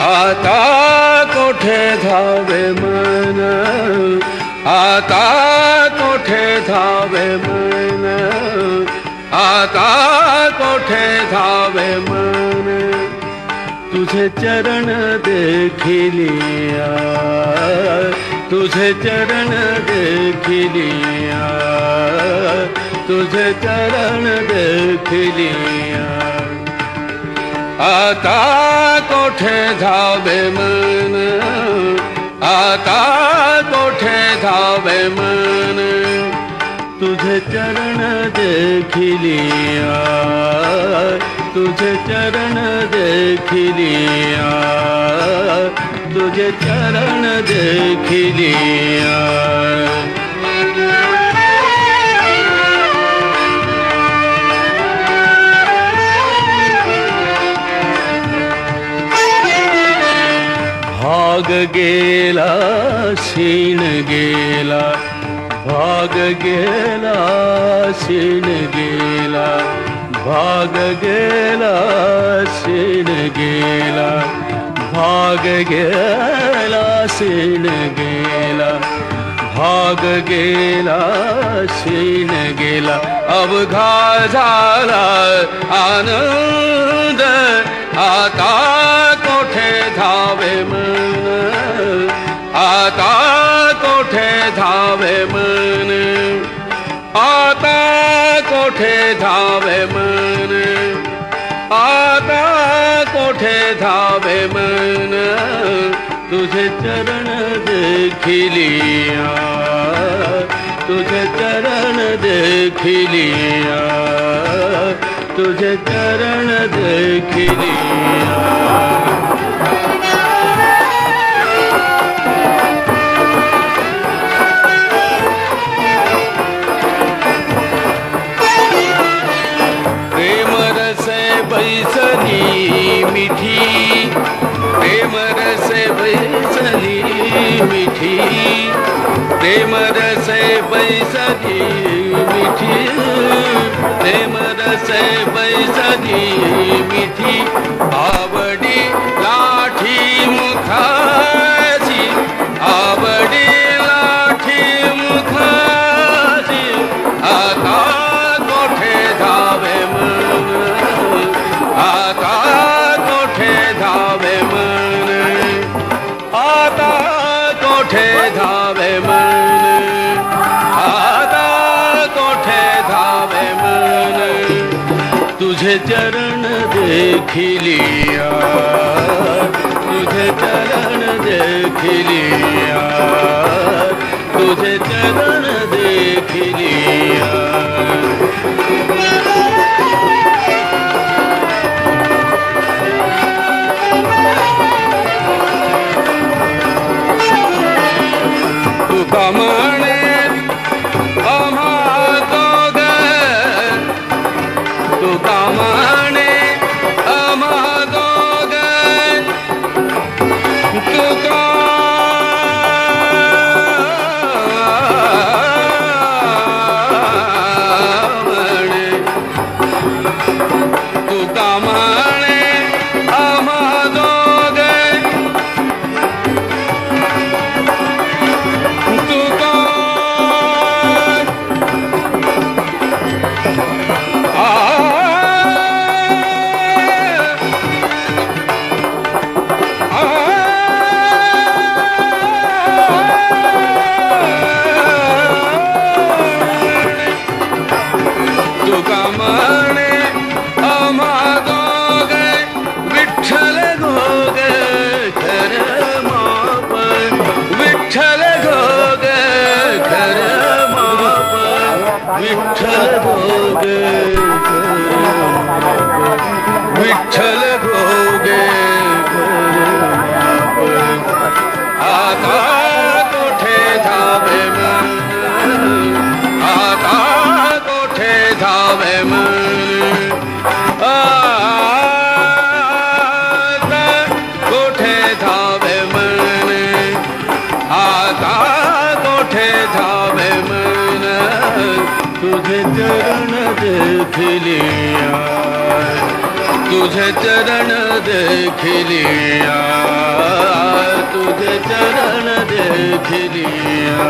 आता कोठे धावे मन। आता कोठे धावे मन। आता कोठे धावे मन, तुझे चरण देखिलिया तुझे चरण देखिलिया तुझे चरण देखिलिया आता कोठे धावे मन, आता कोठे धावे मन, तुझे चरण देखिलिया तुझे चरण देखिलिया तुझे चरण देखिलिया भाग गेला शीण गेला भाग गेला शीण गेला। भाग गेला शीण गेला. भाग गेला शीण गेला. भाग गेला शीण गेला. अवघा झाला आनंद आता कोठे धावे मन? आता कोठे धावे मन? तुझे चरण देखिलिया। तुझे चरण देखिलिया। तुझे चरण देखिलिया। प्रेमर रसे बैसली मिठी। मिठी. प्रेम रसे बैसली मिठी. प्रेम रसे बैसली मिठी. तुझे चरण देखिलिया तुझे चरण देखिलिया तुझे चरण देखिलिया तुका म्हणे आम्हा विठ्ठल गोग विठ्ठल गोग आता देख तुझे चरण देख लिया, तुझे चरण देख लिया,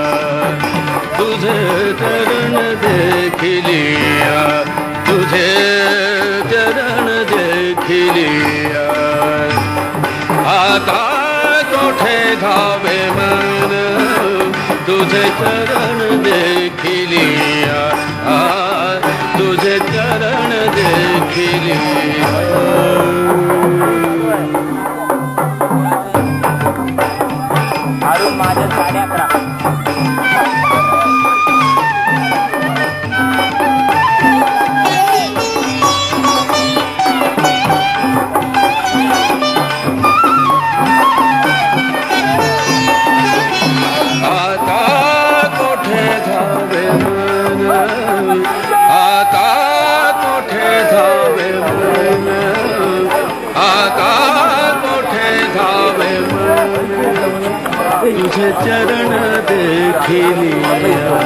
तुझे चरण देख लिया, तुझे चरण देख लिया। आता कोठे धावे मन, तुझे चरण देख तुझे चरण देख लिया।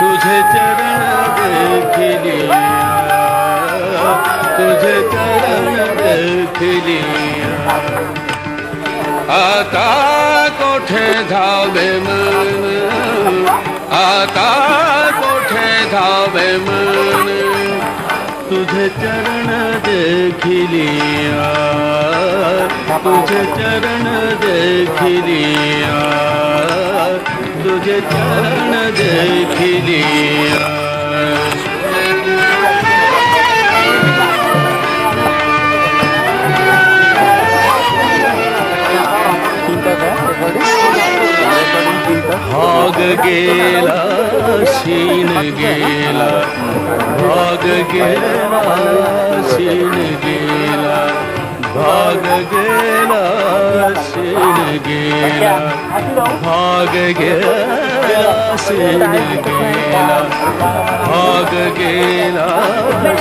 तुझे चरण देख लिया। तुझे चरण देख लिया। आता कोठे धावे मन। आता कोठे धावे मन। तुझे चरण देखिलिया तुझे चरण देखिलिया तुझे चरण देखिलिया भाग गेला शीन गेला. भाग गेला शीन गेला. भाग गेला शीन गेला. भाग गेला शीन गेला. भाग गेला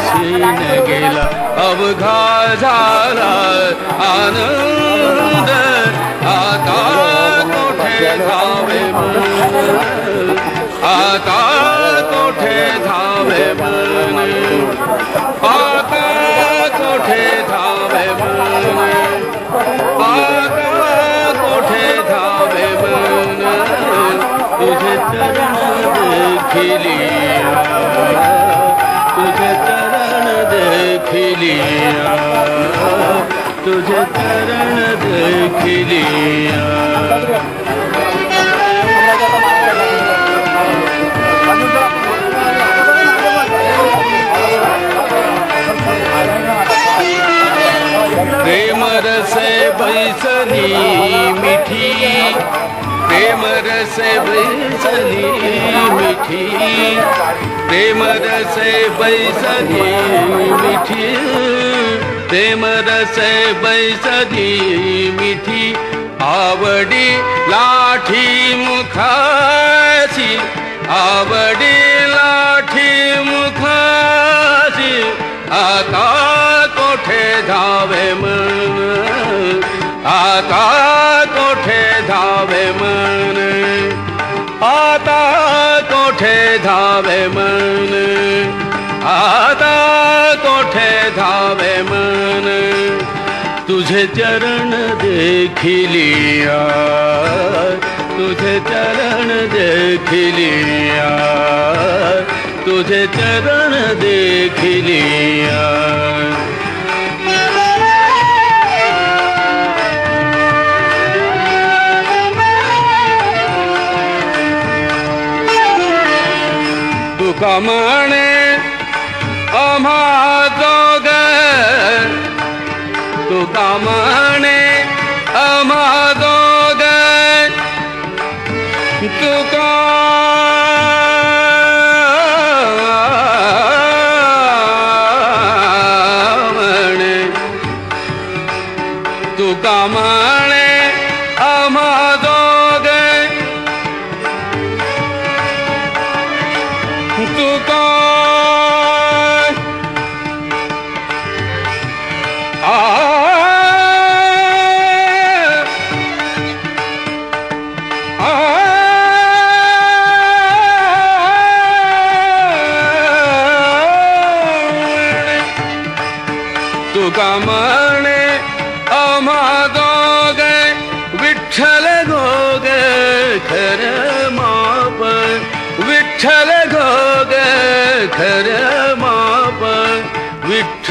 शीन गेला. अवघा झाला आनंद आता मन आता कोठे धावे मन आता कोठे धावे मन आता कोठे धावे मन तुझे चरण देख लिया तुझे चरण देख लिया तुझे चरण देख लिया विसरी मिठी प्रेमरस बैसरी मिठी प्रेमरस बैसरी मिठी प्रेमरस बैसरी मिठी आवडी लाठी मुखासी आवडी लाठी मुखासी आता कोठे धावे आता कोठे धावे मन। आता कोठे धावे मन। आता कोठे धावे मन। तुझे चरण देख तुझे चरण देख लिया। तुझे चरण देख तुका म्हणे आम्हा दोघ तुका म्हणे आम्हा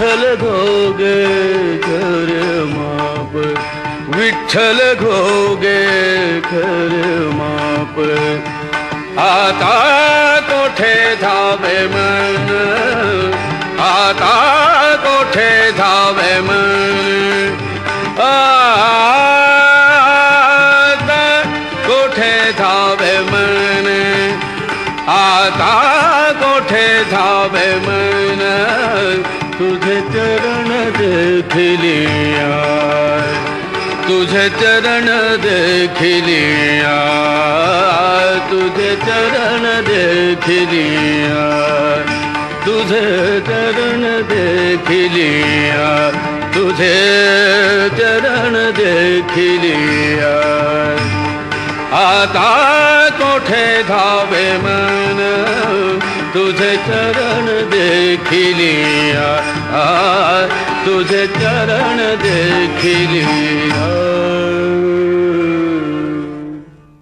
विठ्ठल घोग खर माप, विठ्ठल घोगे खर माप। आता कोठे धावे मन? आता कोठे धावे मन? आता कोठे धावे मन? आता कोठे धावे मन? तुझे चरण देखलिया तुझे चरण देखलिया तुझे चरण देखलिया तुझे चरण देखलिया तुझे चरण देखलिया आता कोठे धावे मन। तुझे चरण देखिलिया आ तुझे चरण देखिलिया